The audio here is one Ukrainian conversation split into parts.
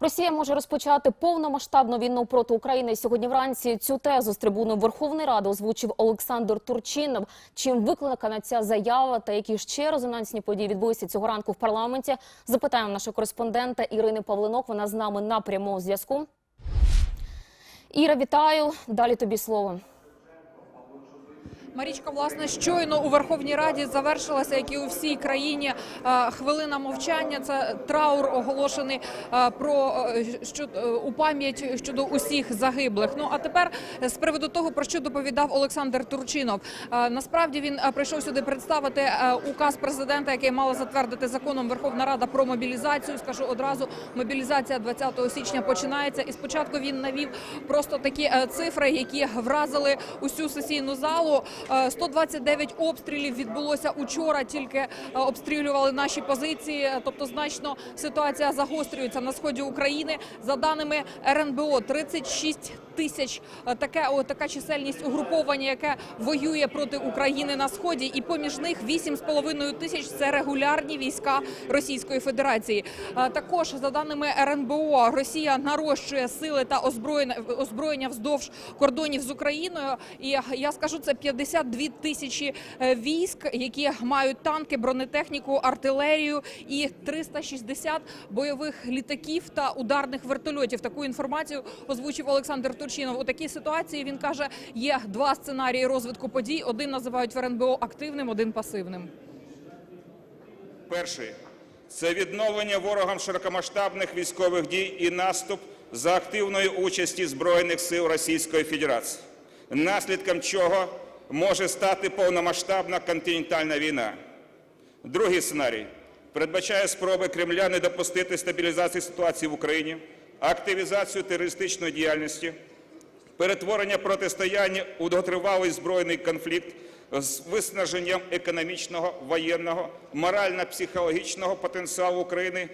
Росія може розпочати повномасштабну війну проти України. Сьогодні вранці цю тезу з трибуни Верховної Ради озвучив Олександр Турчинов. Чим викликана ця заява та які ще резонансні події відбулися цього ранку в парламенті? Запитаємо нашого кореспондента Ірини Павлинок. Вона з нами на прямому зв'язку. Іра, вітаю. Далі тобі слово. Марічка, власне, щойно у Верховній Раді завершилася, як і у всій країні, е, хвилина мовчання. Це траур оголошений е, про е, що у пам'ять щодо усіх загиблих. Ну а тепер з приводу того, про що доповідав Олександр Турчинов. Насправді він прийшов сюди представити указ президента, який мала затвердити законом Верховна Рада про мобілізацію. Скажу одразу, мобілізація 20 січня починається. І спочатку він навів просто такі цифри, які вразили усю сесійну залу. Е, 129 обстрілів відбулося учора. Тільки е, обстрілювали наші позиції. Е, Тобто, значно ситуація загострюється на сході України. За даними РНБО, 36 тисяч е, таке о, така чисельність угруповання, яке воює проти України на сході, і поміж них 8,5 тисяч це регулярні війська Російської Федерації. Е, Також за даними РНБО, Росія нарощує сили та озброєння озброєння вздовж кордонів з Україною. І я скажу, це 52 тисячі е, військ, які мають танки, бронетехніку, артилерію і 360 бойових літаків та ударних вертольотів. Таку інформацію озвучив Олександр Турчинов. У такій ситуації він каже, є два сценарії розвитку подій. Один називають в РНБО активним, один пасивним. Перший це відновлення ворогам широкомасштабних військових дій і наступ за активної участі Збройних сил Російської Федерації, наслідком чого може стати повномасштабна континентальна війна. Другий сценарій передбачає спроби Кремля не допустити стабілізації ситуації в Україні, активізацію терористичної діяльності, перетворення протистояння у довготривалий збройний конфлікт з виснаженням економічного, воєнного, морально-психологічного потенціалу України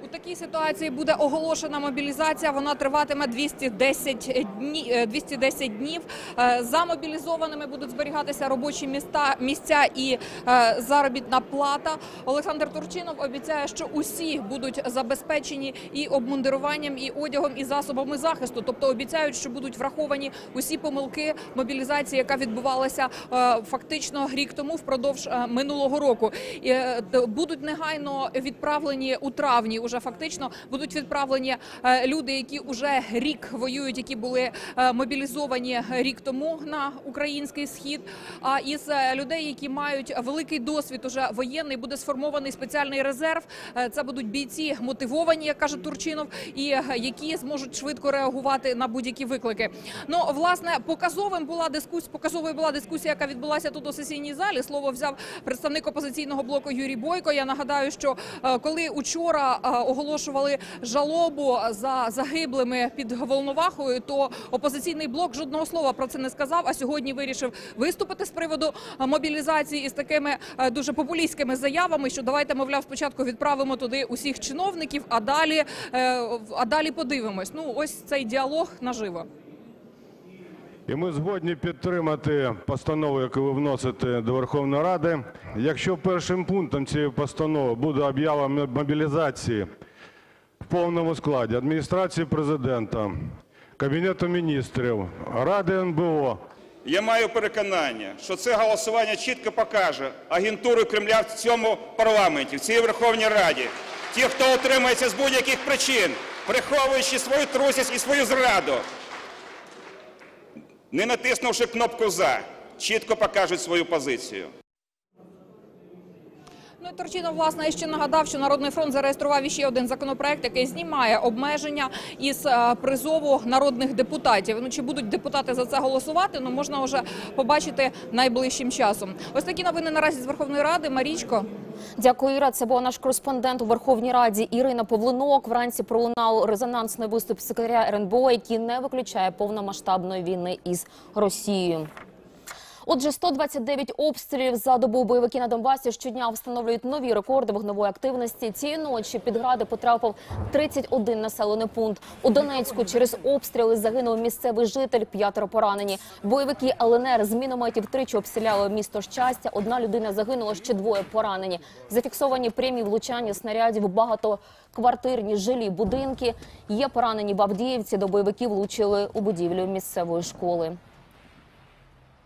У такій ситуації буде оголошена мобілізація. Вона триватиме 210 днів. 210 днів. Е, За мобілізованими будуть зберігатися робочі міста, місця і е, заробітна плата. Олександр Турчинов обіцяє, що усі будуть забезпечені і обмундируванням, і одягом, і засобами захисту. Тобто обіцяють, що будуть враховані усі помилки мобілізації, яка відбувалася е, фактично рік тому впродовж е, минулого року. Е, Будуть негайно відправлені у травні. Уже фактично будуть відправлені е, люди, які уже рік воюють, які були е, мобілізовані рік тому на український схід. А із е, людей, які мають великий досвід, уже воєнний, буде сформований спеціальний резерв. Це будуть бійці мотивовані, як каже Турчинов, і які зможуть швидко реагувати на будь-які виклики. Ну власне показовим була дискусія. Показовою була дискусія, яка відбулася тут у сесійній залі. Слово взяв представник опозиційного блоку Юрій Бойко. Я нагадаю, що коли учора оголошували жалобу за загиблими під Волновахою, то опозиційний блок жодного слова про це не сказав. А сьогодні вирішив виступити з приводу мобілізації із такими е, дуже популістськими заявами, що давайте, мовляв, спочатку відправимо туди усіх чиновників, а далі е, а далі подивимось. Ну ось цей діалог наживо. І ми згодні підтримати постанову, яку ви вносите до Верховної Ради. Якщо першим пунктом цієї постанови буде об'ява мобілізації в повному складі адміністрації президента, Кабінету міністрів, Ради НБО, Я маю переконання, що це голосування чітко покаже агентуру Кремля в цьому парламенті, в цій Верховній Раді. Ті, хто утримується з будь-яких причин, приховуючи свою трусість і свою зраду, не натиснувши кнопку «За», чітко покажуть свою позицію. Ну і Турчинов, власне, ще нагадав, що Народний фронт зареєстрував ще один законопроект, який знімає обмеження із е, призову народних депутатів. Ну чи будуть депутати за це голосувати? Ну можна вже побачити найближчим часом. Ось такі новини наразі з Верховної Ради. Марічко. Дякую, Іра. Це була наш кореспондент у Верховній Раді Ірина Павлинок. Вранці пролунав резонансний виступ секретаря РНБО, який не виключає повномасштабної війни із Росією. Отже, 129 обстрілів за добу бойовики на Донбасі щодня встановлюють нові рекорди вогневої активності. Цієї ночі під гради потрапив 31 населений пункт. У Донецьку через обстріли загинув місцевий житель, п'ятеро поранені. Бойовики ЛНР з мінометів тричі обстріляли місто щастя. Одна людина загинула, ще двоє поранені. Зафіксовані прямі влучання снарядів багатоквартирні жилі будинки. Є поранені в Авдіївці. До бойовиків влучили у будівлю місцевої школи.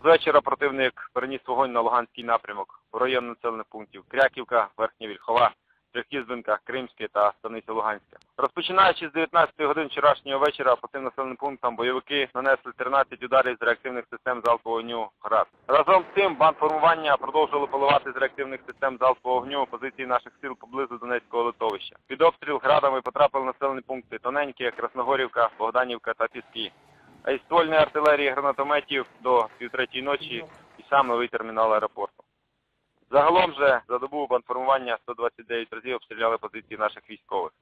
З вечора противник переніс вогонь на Луганський напрямок в район населених пунктів Кряківка, Верхня Вільхова, Трьохізбинка, Кримське та Станиця Луганська. Розпочинаючи з 19 годин вчорашнього вечора по цим населеним пунктам бойовики нанесли 13 ударів з реактивних систем залпового вогню ГРАД. Разом з тим бандформування продовжували поливати з реактивних систем залпового вогню позиції наших сил поблизу Донецького литовища. Під обстріл градами потрапили населені пункти Тоненьке, Красногорівка, Богданівка та Піски а із ствольної артилерії гранатометів до півтретій ночі і сам новий термінал аеропорту. Загалом же за добу бандформування 129 разів обстріляли позиції наших військових.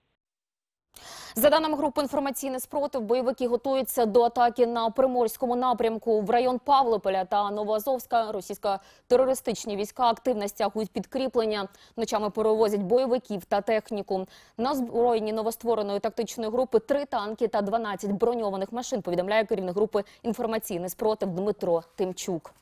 За даними групи інформаційний спротив, бойовики готуються до атаки на приморському напрямку в район Павлополя та Новоазовська. Російсько-терористичні війська активно стягують підкріплення. Ночами перевозять бойовиків та техніку. На озброєнні новоствореної тактичної групи три танки та 12 броньованих машин. Повідомляє керівник групи інформаційний спротив Дмитро Тимчук.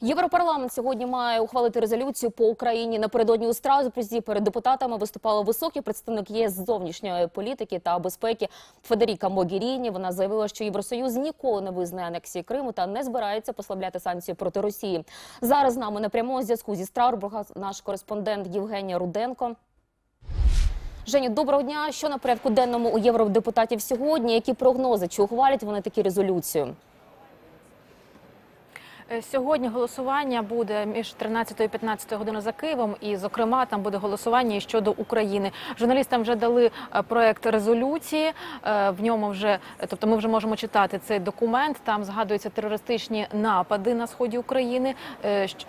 Європарламент сьогодні має ухвалити резолюцію по Україні. Напередодні у Страсбурзі перед депутатами виступала високий представник ЄС зовнішньої політики та безпеки Федеріка Могіріні. Вона заявила, що Євросоюз ніколи не визнає анексії Криму та не збирається послабляти санкції проти Росії. Зараз з нами на прямому зв'язку зі Страсбурга наш кореспондент Євгенія Руденко. Женю, доброго дня. Що на порядку денному у євродепутатів сьогодні? Які прогнози? Чи ухвалять вони такі резолюцію? Е, Сьогодні голосування буде між 13 і 15 годиною за Києвом, і зокрема там буде голосування щодо України. Журналістам вже дали е, проект резолюції. е, В ньому вже тобто ми вже можемо читати цей документ. Там згадуються терористичні напади на сході України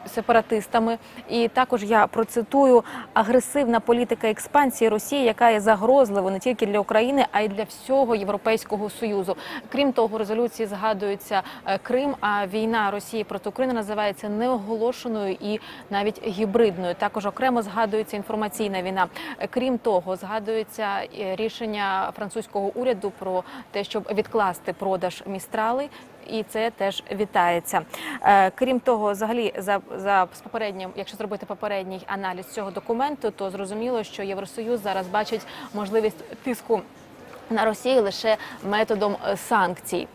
сепаратистами. І також я процитую агресивна політика експансії Росії, яка є загрозливою не тільки для України, а й для всього Європейського союзу. Крім того, резолюції згадується Крим. А війна Росії проти України називається неоголошеною і навіть гібридною. Також окремо згадується інформаційна війна. Крім того, згадується е, рішення французького уряду про те, щоб відкласти продаж містрали. І це теж вітається. Е, крім того, взагалі, за, за з попереднім, якщо зробити попередній аналіз цього документу, то зрозуміло, що Євросоюз зараз бачить можливість тиску на Росію лише методом е, санкцій.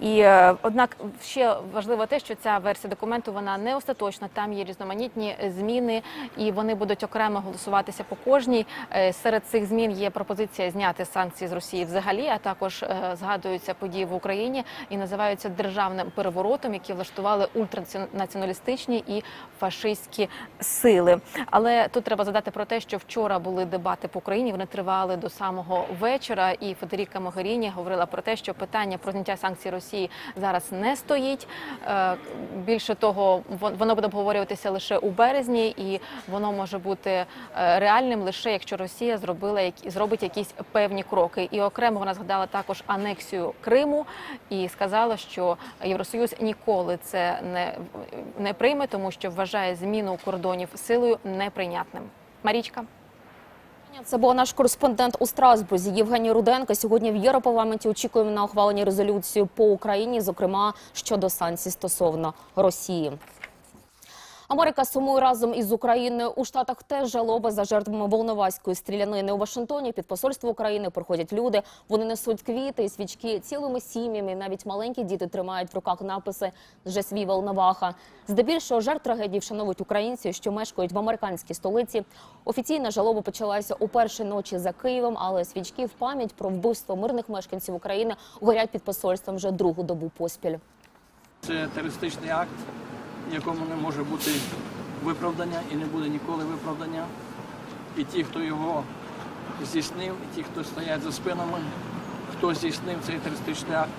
І е, однак ще важливо те, що ця версія документу вона не остаточна. Там є різноманітні зміни, і вони будуть окремо голосуватися по кожній. Е, Серед цих змін є пропозиція зняти санкції з Росії взагалі, а також згадуються події в Україні і називаються державним переворотом, які влаштували ультранаціоналістичні і фашистські сили. Але тут треба задати про те, що вчора були дебати по Україні. Вони тривали до самого вечора. І Федеріка Могеріні говорила про те, що питання про зняття санкцій Росії зараз не стоїть. Е, Більше того, вон- воно буде обговорюватися лише у березні, і воно може бути е, реальним лише якщо Росія зробила зробить якісь певні кроки. І окремо вона згадала також анексію Криму і сказала, що Євросоюз ніколи це не, не прийме, тому що вважає зміну кордонів силою неприйнятним. Марічка. Це був наш кореспондент у Страсбурзі Євгеній Руденко. Сьогодні в Європарламенті очікуємо на ухвалення резолюції по Україні, зокрема щодо санкцій стосовно Росії. Америка сумує разом із Україною. У Штатах теж жалоба за жертвами волноваської стрілянини. У Вашингтоні під посольство України приходять люди. Вони несуть квіти і свічки цілими сім'ями. Навіть маленькі діти тримають в руках написи «Вже свій Волноваха». Здебільшого жертв трагедії вшановують українці, що мешкають в американській столиці. Офіційна жалоба почалася у першій ночі за Києвом, але свічки в пам'ять про вбивство мирних мешканців України горять під посольством вже другу добу поспіль. Це терористичний акт, якому не може бути виправдання і не буде ніколи виправдання. І ті, хто його здійснив, і ті, хто стоять за спинами, хто здійснив цей терористичний акт,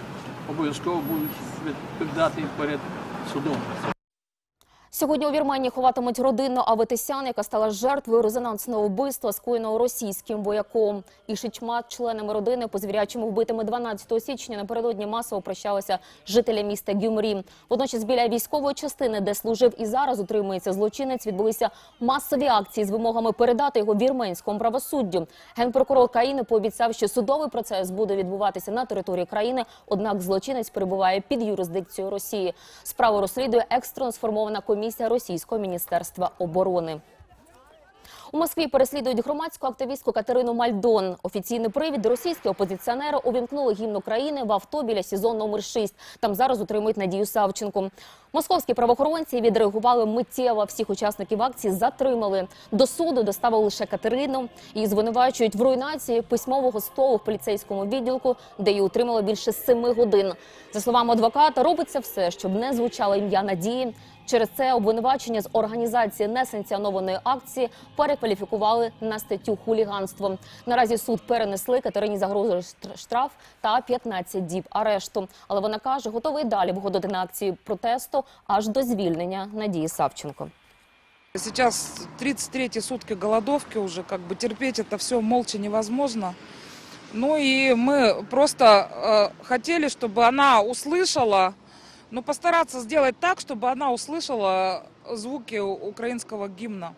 обов'язково будуть відповідати перед судом. Сьогодні у Вірменії ховатимуть родину Аветисян, яка стала жертвою резонансного вбивства, скоєного російським вояком. І шичмат, членами родини, по звірячому вбитими 12 січня напередодні масово прощалися жителя міста Гюмрі. Водночас біля військової частини, де служив і зараз утримується злочинець, відбулися масові акції з вимогами передати його вірменському правосуддю. Генпрокурор країни пообіцяв, що судовий процес буде відбуватися на території країни. Однак злочинець перебуває під юрисдикцією Росії. Справу розслідує екстрено сформована комісія Російського міністерства оборони. У Москві переслідують громадську активістку Катерину Мальдон. Офіційний привід російські опозиціонери увімкнули гімн України в авто біля СІЗО номер 6. Там зараз утримують Надію Савченко. Московські правоохоронці відреагували миттєво. Всіх учасників акції затримали. До суду доставили лише Катерину. Її звинувачують в руйнації письмового столу в поліцейському відділку, де її утримали більше семи годин. За словами адвоката, робиться все, щоб не звучало ім'я Надії. Через це обвинувачення з організації несанкціонованої акції перекваліфікували на статтю хуліганство. Наразі суд перенесли Катерині загрозує штр- штраф та 15 діб арешту. Але вона каже, готова й далі виходити на акції протесту аж до звільнення Надії Савченко. Сейчас 33 сутки голодовки уже, как бы терпеть это все молча невозможно. Ну и мы просто э, хотели, чтобы она услышала, ну постараться сделать так, чтобы она услышала звуки украинского гимна.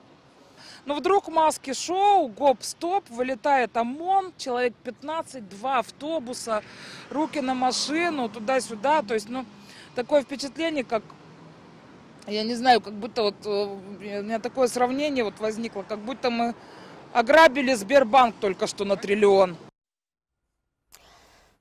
Но вдруг маски шоу, гоп-стоп, вылетает ОМОН, человек 15, два автобуса, руки на машину, туда-сюда. То есть, ну, такое впечатление, как я не знаю, как будто вот э, у меня такое сравнение вот возникло, как будто мы ограбили Сбербанк только что на триллион.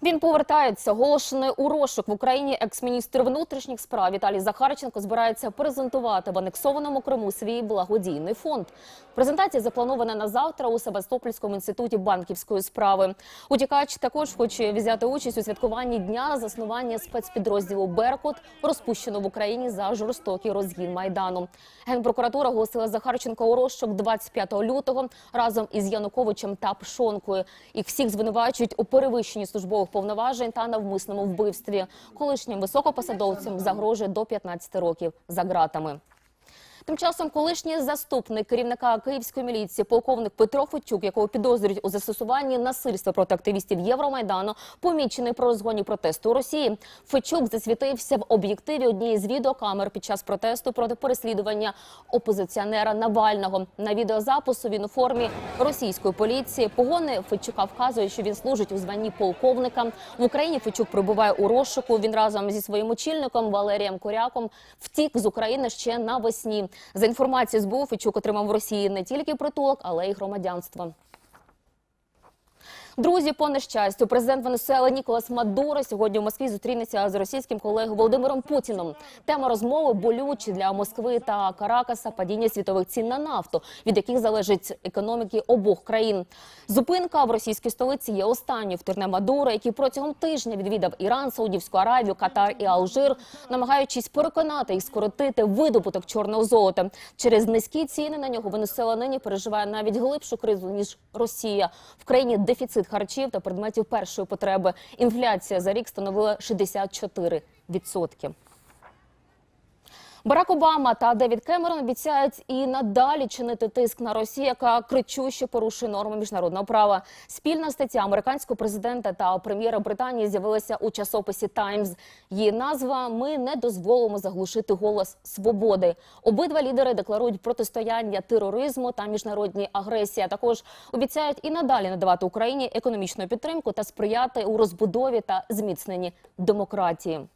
Він повертається, оголошений у розшук в Україні. Екс-міністр внутрішніх справ Віталій Захарченко збирається презентувати в анексованому Криму свій благодійний фонд. Презентація запланована на завтра у Севастопольському інституті банківської справи. Утікач також хоче взяти участь у святкуванні дня заснування спецпідрозділу Беркут, розпущено в Україні за жорстокий розгін майдану. Генпрокуратура оголосила Захарченко у розшук 25 лютого разом із Януковичем та Пшонкою. Їх всіх звинувачують у перевищенні службових повноважень та навмисному вбивстві. Колишнім високопосадовцям загрожує до 15 років за ґратами. Тим часом колишній заступник керівника київської міліції, полковник Петро Федчук, якого підозрюють у застосуванні насильства проти активістів Євромайдану, помічений про розгоні протесту у Росії. Федчук засвітився в об'єктиві однієї з відеокамер під час протесту проти переслідування опозиціонера Навального. На відеозапису він у формі російської поліції. Погони Федчука вказують, що він служить у званні полковника. В Україні Федчук перебуває у розшуку. Він разом зі своїм очільником Валерієм Коряком втік з України ще навесні. За інформацією СБУ, Фічук отримав в Росії не тільки притулок, але й громадянство. Друзі, по нещастю, президент Венесуели Ніколас Мадуро сьогодні в Москві зустрінеться з російським колегою Володимиром Путіном. Тема розмови болючі для Москви та Каракаса падіння світових цін на нафту, від яких залежить економіки обох країн. Зупинка в російській столиці є останньою в турне Мадуро, який протягом тижня відвідав Іран, Саудівську Аравію, Катар і Алжир, намагаючись переконати їх скоротити видобуток чорного золота. Через низькі ціни на нього Венесуела нині переживає навіть глибшу кризу ніж Росія. В країні дефіцит харчів та предметів першої потреби. Інфляція за рік становила 64%. Барак Обама та Девід Кемерон обіцяють і надалі чинити тиск на Росію, яка кричуще порушує норми міжнародного права. Спільна стаття американського президента та прем'єра Британії з'явилася у часописі Таймс. Її назва Ми не дозволимо заглушити голос свободи. Обидва лідери декларують протистояння тероризму та міжнародній агресії. А також обіцяють і надалі надавати Україні економічну підтримку та сприяти у розбудові та зміцненні демократії.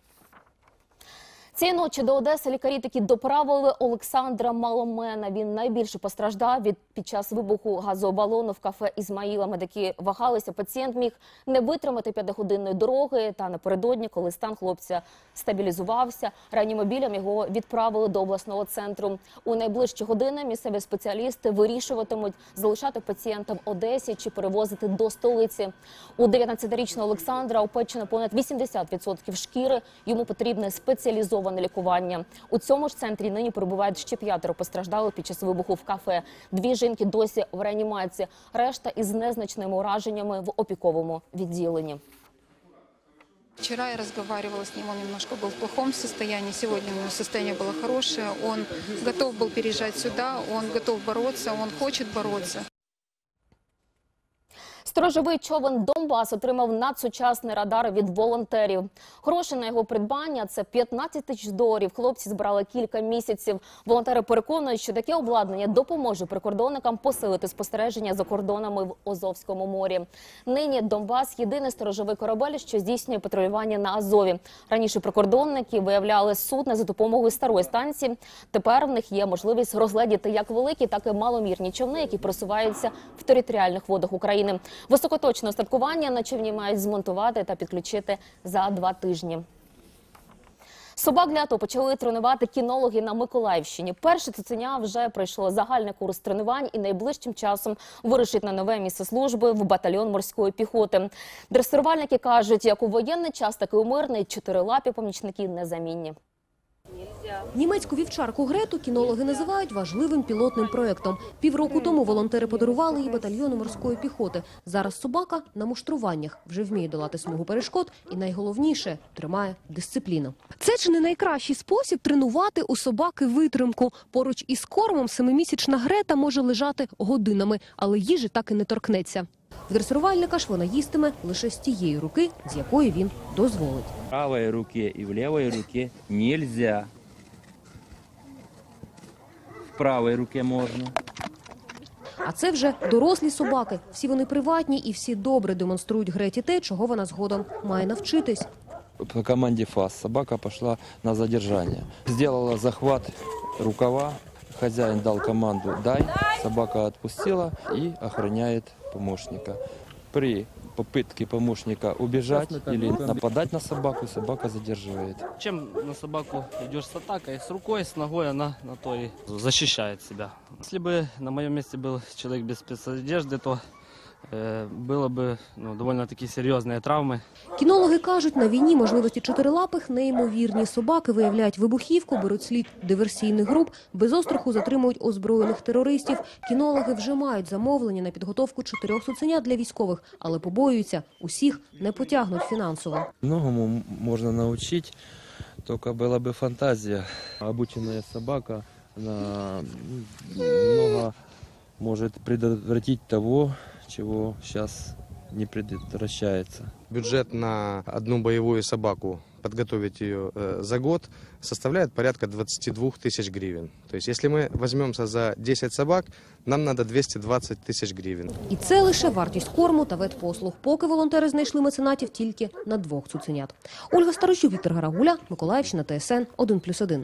Цієї ночі до Одеси лікарі таки доправили Олександра Маломена. Він найбільше постраждав від під час вибуху газобалону в кафе Ізмаїла. Медики вагалися. Пацієнт міг не витримати п'ятигодинної дороги. Та напередодні, коли стан хлопця стабілізувався, реанімобілем його відправили до обласного центру. У найближчі години місцеві спеціалісти вирішуватимуть залишати пацієнта в Одесі чи перевозити до столиці. У 19-річного Олександра опечено понад 80% шкіри. Йому потрібне спеціалізоване лікування. У цьому ж центрі нині перебувають ще п'ятеро постраждалих під час вибуху в кафе. Дві жінки досі в реанімації. Решта із незначними ураженнями в опіковому відділенні. Вчера я разговаривала с ним, он немножко был в плохом состоянии, сегодня у него состояние было хорошее, он готов был переезжать сюда, он готов бороться, он хочет бороться. Сторожовий човен Донбас отримав надсучасний радар від волонтерів. Гроші на його придбання це 15 тисяч доларів. Хлопці збирали кілька місяців. Волонтери переконують, що таке обладнання допоможе прикордонникам посилити спостереження за кордонами в Азовському морі. Нині Донбас єдиний сторожовий корабель, що здійснює патрулювання на Азові. Раніше прикордонники виявляли судна за допомогою старої станції. Тепер в них є можливість розгледіти як великі, так і маломірні човни, які просуваються в територіальних водах України. Високоточне остаткування на човні мають змонтувати та підключити за два тижні. Собак для почали тренувати кінологи на Миколаївщині. Перше цуценя вже пройшло загальний курс тренувань і найближчим часом вирушить на нове місце служби в батальйон морської піхоти. Дресирувальники кажуть, як у воєнний час, так і у мирний чотирилапі помічники незамінні. Німецьку вівчарку Грету кінологи називають важливим пілотним проєктом. Півроку тому волонтери подарували її батальйону морської піхоти. Зараз собака на муштруваннях вже вміє долати смугу перешкод і найголовніше тримає дисципліну. Це чи не найкращий спосіб тренувати у собаки витримку. Поруч із кормом семимісячна Грета може лежати годинами, але їжі так і не торкнеться. В дресирувальника ж вона їстиме лише з тієї руки, з якої він дозволить. В правой руке и в левой руке нельзя. В правой руке можно. А це вже дорослі собаки. Всі вони приватні і всі добре демонструють Греті те, чого вона згодом має навчитись. По команде ФАС собака пошла на задержание. Сделала захват рукава. Хозяин дал команду «дай». Собака отпустила и охраняет помощника. При попытке помощника убежать или нападать на собаку, собака задерживает. Чем на собаку идешь с атакой, с рукой, с ногой, она на то и защищает себя. Если бы на моем месте был человек без спецодежды, то э, было бы ну, довольно-таки серьезные травмы. Кінологи кажуть, на війні можливості чотирилапих неймовірні. Собаки виявляють вибухівку, беруть слід диверсійних груп, без остраху затримують озброєних терористів. Кінологи вже мають замовлення на підготовку чотирьох цуценят для військових, але побоюються, усіх не потягнуть фінансово. Многому м- можно научить, только была бы фантазия. Обученная собака, она м, много может предотвратить того, чего сейчас не предотвращается. Бюджет на одну боевую собаку, подготовить ее э, за год, составляет порядка 22 тысяч гривен. То есть если мы возьмемся за 10 собак, нам надо 220 тисяч гривен. І це лише вартість корму та ветпослуг. Поки волонтери знайшли меценатів тільки на двох цуценят. Ольга Старощук, Віктор Гарагуля, Миколаївщина, ТСН 1+,1.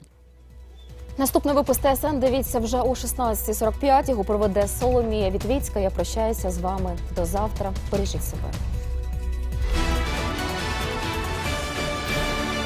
Наступний випуск ТСН дивіться вже о 16.45. Його проведе Соломія Вітвіцька. Я прощаюся з вами до завтра. Бережіть себе.